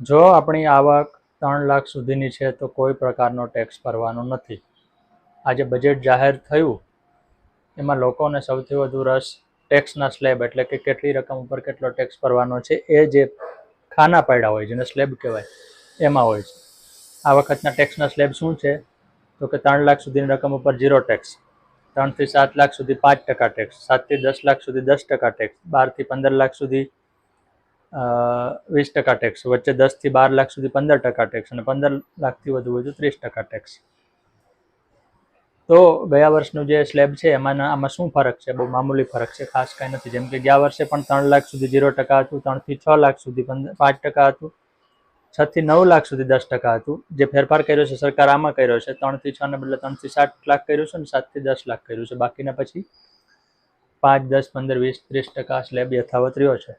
જો આપણી આવક ત્રણ લાખ સુધીની છે, તો કોઈ પ્રકારનો ટેક્સ ભરવાનો નથી. આજે બજેટ જાહેર થયું, એમાં લોકોને સૌથી વધુ રસ ટેક્સના સ્લેબ એટલે કે કેટલી રકમ ઉપર કેટલો ટેક્સ ભરવાનો છે, એ જે ખાના પડ્યા હોય જેને સ્લેબ કહેવાય, એમાં હોય છે. આ વખતના ટેક્સના સ્લેબ શું છે? તો કે ત્રણ લાખ સુધીની રકમ ઉપર ઝીરો ટેક્સ ત્રણથી સાત લાખ સુધી પાંચ ટકા ટેક્સ સાતથી દસ લાખ સુધી દસ ટકા ટેક્સ બારથી પંદર લાખ સુધી વીસ ટકા ટેક્સ વચ્ચે દસથી બાર લાખ સુધી પંદર ટકા ટેક્સ અને પંદર લાખથી વધુ વધુ ત્રીસ ટકા ટેક્સ તો ગયા વર્ષનું જે સ્લેબ છે એમાં આમાં શું ફરક છે? બહુ મામૂલી ફરક છે, ખાસ કાંઈ નથી. જેમ કે ગયા વર્ષે પણ ત્રણ લાખ સુધી ઝીરો ટકા હતું, ત્રણથી છ લાખ સુધી પાંચ ટકા હતું, છથી નવ લાખ સુધી દસ ટકા હતું. જે ફેરફાર કર્યો છે, સરકાર આમાં કર્યો છે, ત્રણથી છને બદલે ત્રણથી સાત લાખ કર્યું છે અને સાતથી દસ લાખ કર્યું છે. બાકીના પછી પાંચ, દસ, પંદર, વીસ, ત્રીસ ટકા સ્લેબ યથાવત રહ્યો છે.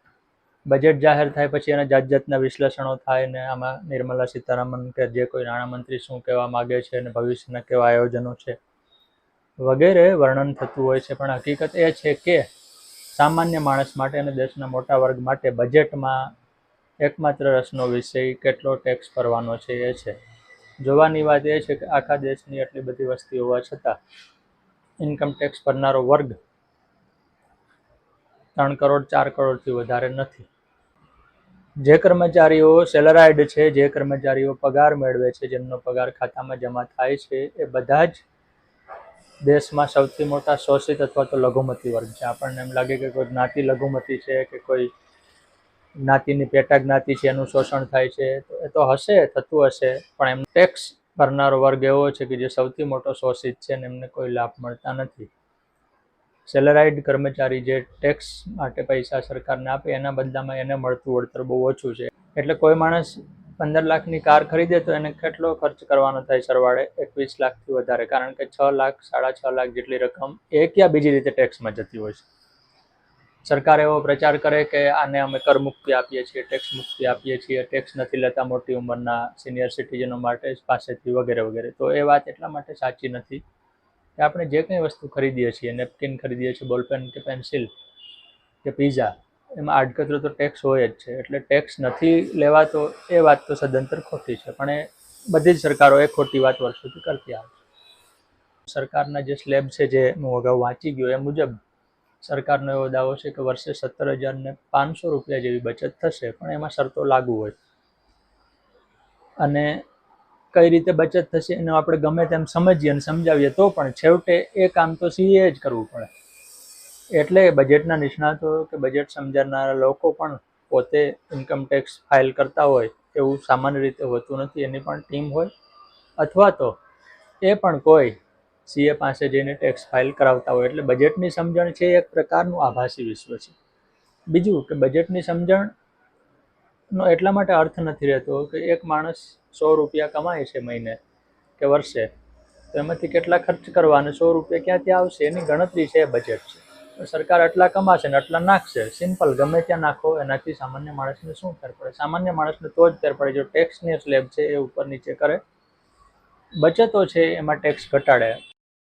બજેટ જાહેર થાય પછી એના જાત જાતના વિશ્લેષણો થાય ને આમાં નિર્મલા સીતારામન કે જે કોઈ નાણામંત્રી શું કહેવા માગે છે અને ભવિષ્યના કેવા આયોજનો છે વગેરે વર્ણન થતું હોય છે. પણ હકીકત એ છે કે સામાન્ય માણસ માટે અને દેશના મોટા વર્ગ માટે બજેટમાં એકમાત્ર રસનો વિષય કેટલો ટેક્સ ભરવાનો છે એ છે. જોવાની વાત એ છે કે આખા દેશની એટલી બધી વસ્તી હોવા છતાં ઇન્કમ ટેક્સ ભરનારો વર્ગ ત્રણ કરોડ, ચાર કરોડથી વધારે નથી. જે કર્મચારીઓ સેલરાઇડ છે, જે કર્મચારીઓ પગાર મેળવે છે, જેમનો પગાર ખાતામાં જમા થાય છે, એ બધા જ દેશમાં સૌથી મોટા શોષિત અથવા તો લઘુમતી વર્ગ છે. આપણને એમ લાગે કે કોઈ જ્ઞાતિ લઘુમતી છે કે કોઈ જ્ઞાતિની પેટા જ્ઞાતિ છે, એનું શોષણ થાય છે, તો એ તો હશે, થતું હશે, પણ એમ ટેક્સ ભરનારો વર્ગ એવો છે કે જે સૌથી મોટો શોષિત છે ને એમને કોઈ લાભ મળતા નથી. સેલરાઇડ કર્મચારી જે ટેક્સ માટે પૈસા સરકારને આપે, એના બદલામાં એને મળતું વળતર બહુ ઓછું છે. એટલે કોઈ માણસ પંદર લાખની કાર ખરીદે તો એને કેટલો ખર્ચ કરવાનો થાય સરવાળે? એકવીસ લાખથી વધારે. કારણ કે છ લાખ, સાડા છ લાખ જેટલી રકમ એક યા બીજી રીતે ટેક્સમાં જતી હોય છે. સરકાર એવો પ્રચાર કરે કે આને અમે કર મુક્તિ આપીએ છીએ, ટેક્સ મુક્તિ આપીએ છીએ, ટેક્સ નથી લેતા મોટી ઉંમરના સિનિયર સિટીઝનો માટે પાસેથી વગેરે વગેરે. તો એ વાત એટલા માટે સાચી નથી. કે આપણે જે કંઈ વસ્તુ ખરીદીએ છીએ, નેપકિન ખરીદીએ છીએ, બોલપેન કે પેન્સિલ કે પીઝા, એમાં આડકતરો તો ટેક્સ હોય જ છે. એટલે ટેક્સ નથી લેવાતો એ વાત તો સદંતર ખોટી છે. પણ એ બધી જ સરકારો એ ખોટી વાત વર્ષોથી કરતી આવે સરકારના જે સ્લેબ છે જે હું અગાઉ વાંચી ગયો, એ મુજબ સરકારનો એવો દાવો છે કે વર્ષે સત્તર હજારને પાંચસો રૂપિયા જેવી બચત થશે, પણ એમાં શરતો લાગુ હોય. અને કઈ રીતે બચત થશે એનું આપણે ગમે તેમ સમજીએ અને સમજાવીએ, તો પણ છેવટે એ કામ તો સીએ જ કરવું પડે. એટલે બજેટના નિષ્ણાતો કે બજેટ સમજાવનારા લોકો પણ પોતે ઇન્કમ ટેક્સ ફાઇલ કરતા હોય એવું સામાન્ય રીતે હોતું નથી, એની પણ ટીમ હોય. અથવા તો એ પણ કોઈ સીએ પાસે જઈને ટેક્સ ફાઇલ કરાવતા હોય, એટલે બજેટની સમજણ છે એક પ્રકારનું આભાસી વિશ્વ છે. બીજું કે બજેટની સમજણનો એટલા માટે અર્થ નથી રહેતો કે એક માણસ સો રૂપિયા કમાય છે મહિને કે વર્ષે, તો એમાંથી કેટલા ખર્ચ કરવા અને સો રૂપિયા ક્યાંથી આવશે? એની ગણતરી છે બજેટ છે. સરકાર આટલા કમાશે ને આટલા નાખશે. સિમ્પલ ગમે ત્યાં નાખો, એનાથી સામાન્ય માણસને શું ફેર પડે? સામાન્ય માણસને તો જ ફેર પડે. જો ટેક્સની સ્લેબ છે, એ ઉપર નીચે કરે. બચતો છે, એમાં ટેક્સ ઘટાડે.